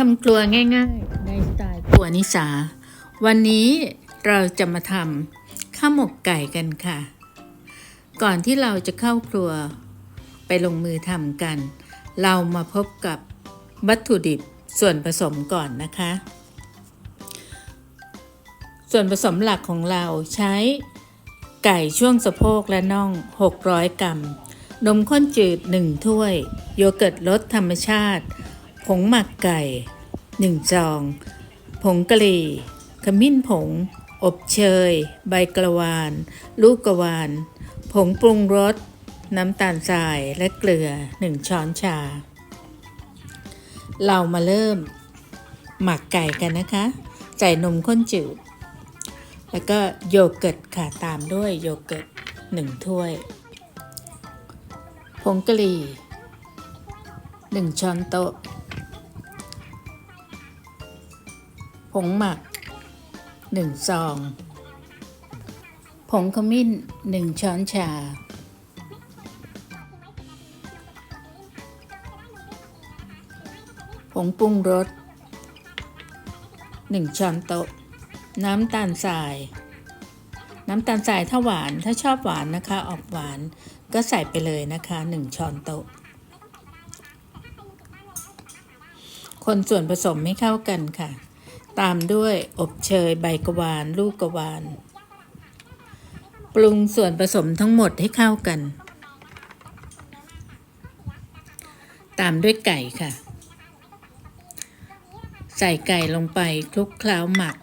ทำครัวง่ายๆ ในสไตล์ครัวนิสา วันนี้เราจะมาทำข้าวหมกไก่กันค่ะ ก่อนที่เราจะเข้าครัวไปลงมือทำกัน เรามาพบกับวัตถุดิบส่วนผสมก่อนนะคะ ส่วนผสมหลักของเราใช้ไก่ช่วงสะโพกและน่อง 600 กรัม นมข้นจืด 1 ถ้วย โยเกิร์ตรสธรรมชาติ ผงหมักไก่ 1 จอง ผงกะหรี่ ขมิ้นผง อบเชย ใบกระวาน ลูกกระวาน ผงปรุงรส น้ำตาลทรายและเกลือ 1 ช้อนชา เรามาเริ่ม หมักไก่กันนะคะ ใส่นมข้นจืด แล้วก็โยเกิร์ตค่ะตามด้วยโยเกิร์ต1 ถ้วย ผงกะหรี่ 1 ช้อนโต๊ะ งหมัก 1 ซอง ผงขมิ้น 1 ช้อนชา ผงปรุงรส 1 ช้อนโต๊ะ น้ำตาลทราย น้ำตาลทรายถ้าหวานถ้าชอบหวานนะคะ ออกหวานก็ใส่ไปเลยนะคะ 1 ช้อนโต๊ะ คนส่วนผสมให้เข้ากันค่ะ ตามด้วยอบเชยใบกวานลูกกวาน ปรุงส่วนผสมทั้งหมดให้เข้ากัน ตามด้วยไก่ค่ะ ใส่ไก่ลงไปคลุกเคล้าหมัก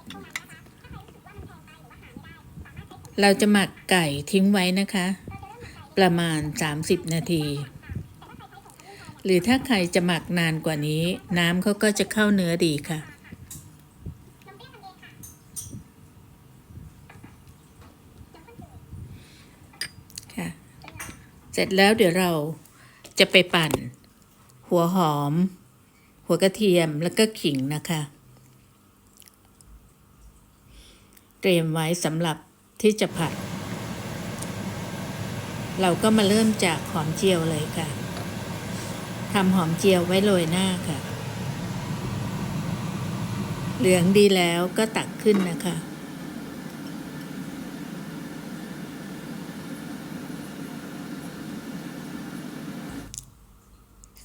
เราจะหมักไก่ทิ้งไว้นะคะ ประมาณ 30 นาที หรือถ้าใครจะหมักนานกว่านี้ น้ำเขาก็จะเข้าเนื้อดีค่ะ เสร็จแล้วเดี๋ยวเราจะไปปั่น หัวหอม หัวกระเทียมแล้วก็ขิงนะคะ เตรียมไว้สำหรับที่จะผัด เราก็มาเริ่มจากหอมเจียวเลยค่ะทำหอมเจียวไว้โรยหน้าค่ะ เหลืองดีแล้วก็ตักขึ้นนะคะ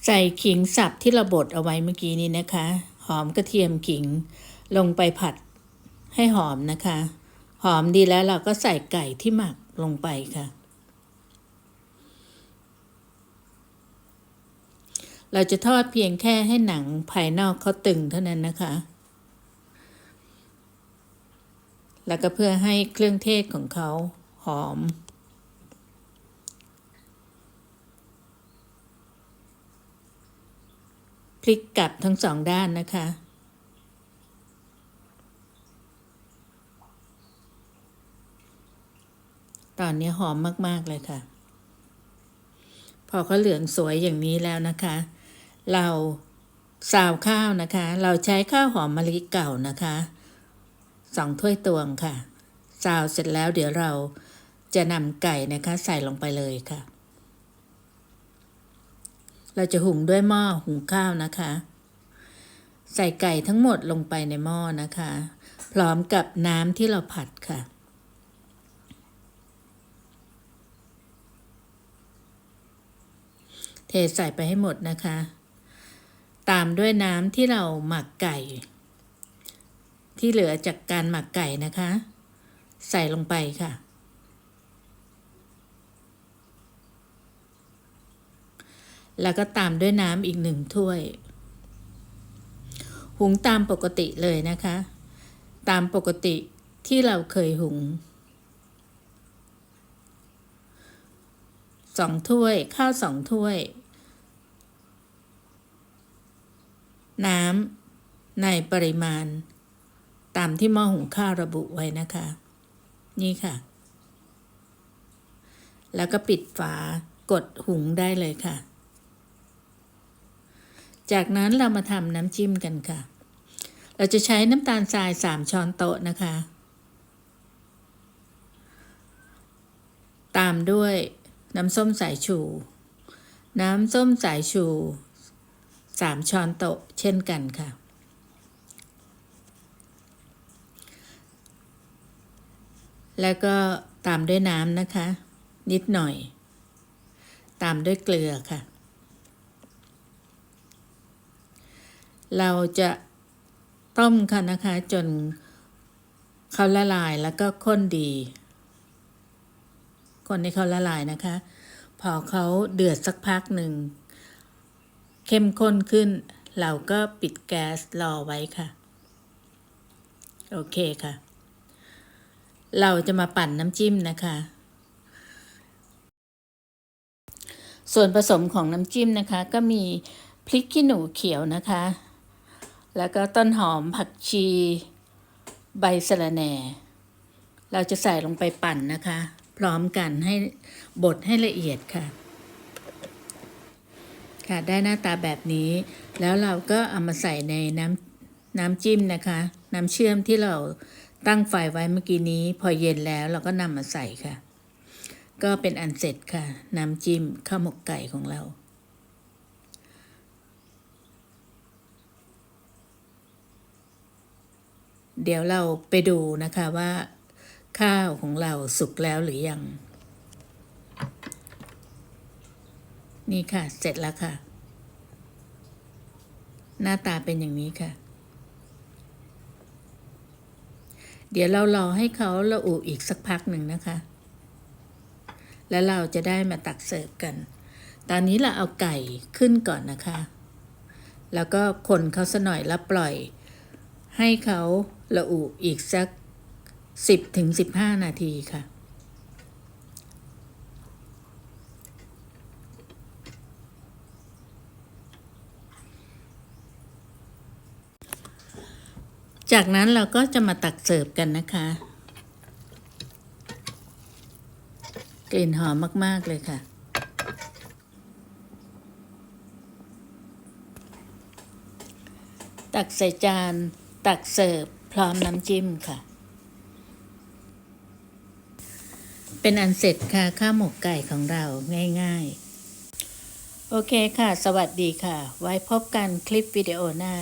ใส่ขิงสับที่เราบดเอาไว้เมื่อกี้นี้นะคะ หอมกระเทียมขิงลงไปผัดให้หอมนะคะ หอมดีแล้วเราก็ใส่ไก่ที่หมักลงไปค่ะ เราจะทอดเพียงแค่ให้หนังภายนอกเขาตึงเท่านั้นนะคะ แล้วก็เพื่อให้เครื่องเทศของเขาหอม พลิกกลับทั้งสองด้านนะคะ ตอนนี้หอมมากๆเลยค่ะ พอเขาเหลืองสวยอย่างนี้แล้วนะคะ เราซาวข้าวนะคะ เราใช้ข้าวหอมมะลิเก่านะคะสองถ้วยตวงค่ะซาวเสร็จแล้วเดี๋ยวเราจะนำไก่นะคะใส่ลงไปเลยค่ะ เราจะหุงด้วยหม้อหุงข้าวนะคะ ใส่ไก่ทั้งหมดลงไปในหม้อนะคะ พร้อมกับน้ำที่เราผัดค่ะเทใส่ไปให้หมดนะคะ ตามด้วยน้ำที่เราหมักไก่ ที่เหลือจากการหมักไก่นะคะ ใส่ลงไปค่ะ แล้วก็ตามด้วยน้ำอีกหนึ่งถ้วย หุงตามปกติเลยนะคะ ตามปกติที่เราเคยหุงสองถ้วย ข้าวสองถ้วย น้ำในปริมาณ ตามที่หม้อหุงข้าวระบุไว้นะคะ นี่ค่ะ แล้วก็ปิดฝากดหุงได้เลยค่ะ จากนั้นเรามาทำน้ำจิ้มกันค่ะ เราจะใช้น้ำตาลทรายสามช้อนโต๊ะนะคะ ตามด้วยน้ำส้มสายชู น้ำส้มสายชูสามช้อนโต๊ะเช่นกันค่ะ แล้วก็ตามด้วยน้ำนะคะ นิดหน่อย ตามด้วยเกลือค่ะ เราจะต้มค่ะนะคะจนเขาละลายแล้วก็ข้นดี คนให้เขาละลายนะคะ พอเขาเดือดสักพักหนึ่ง เข้มข้นขึ้น เราก็ปิดแก๊สรอไว้ค่ะ โอเคค่ะ เราจะมาปั่นน้ำจิ้มนะคะ ส่วนผสมของน้ำจิ้มนะคะ ก็มีพริกขี้หนูเขียวนะคะ แล้วก็ต้นหอมผักชี ใบสะระแหน่ เราจะใส่ลงไปปั่นนะคะ พร้อมกันให้บดให้ละเอียดค่ะ ค่ะได้หน้าตาแบบนี้ แล้วเราก็เอามาใส่ในน้ำน้ำจิ้มนะคะ น้ำเชื่อมที่เราตั้งไฟไว้เมื่อกี้นี้ พอเย็นแล้วเราก็นำมาใส่ค่ะ ก็เป็นอันเสร็จค่ะ น้ำจิ้มข้าวหมกไก่ของเรา เดี๋ยวเราไปดูนะคะว่า ข้าวของเราสุกแล้วหรือยัง นี่ค่ะ เสร็จแล้วค่ะ หน้าตาเป็นอย่างนี้ค่ะ เดี๋ยวเรารอให้เขาละอุอีกสักพักหนึ่งนะคะ แล้วเราจะได้มาตักเสิร์ฟกัน ตอนนี้เราเอาไก่ขึ้นก่อนนะคะ แล้วก็คนเขาสะหน่อยแล้วปล่อยให้เขา ละอุอีกสัก 10ถึง15 นาทีค่ะ จากนั้นเราก็จะมาตักเสิร์ฟกันนะคะ กลิ่นหอมมาก ๆ เลยค่ะตักใส่จาน ตักเสิร์ฟ พร้อมน้ำจิ้มค่ะ เป็นอันเสร็จค่ะ ข้าวหมกไก่ของเราง่ายๆ โอเคค่ะ สวัสดีค่ะ ไว้พบกันคลิปวิดีโอหน้า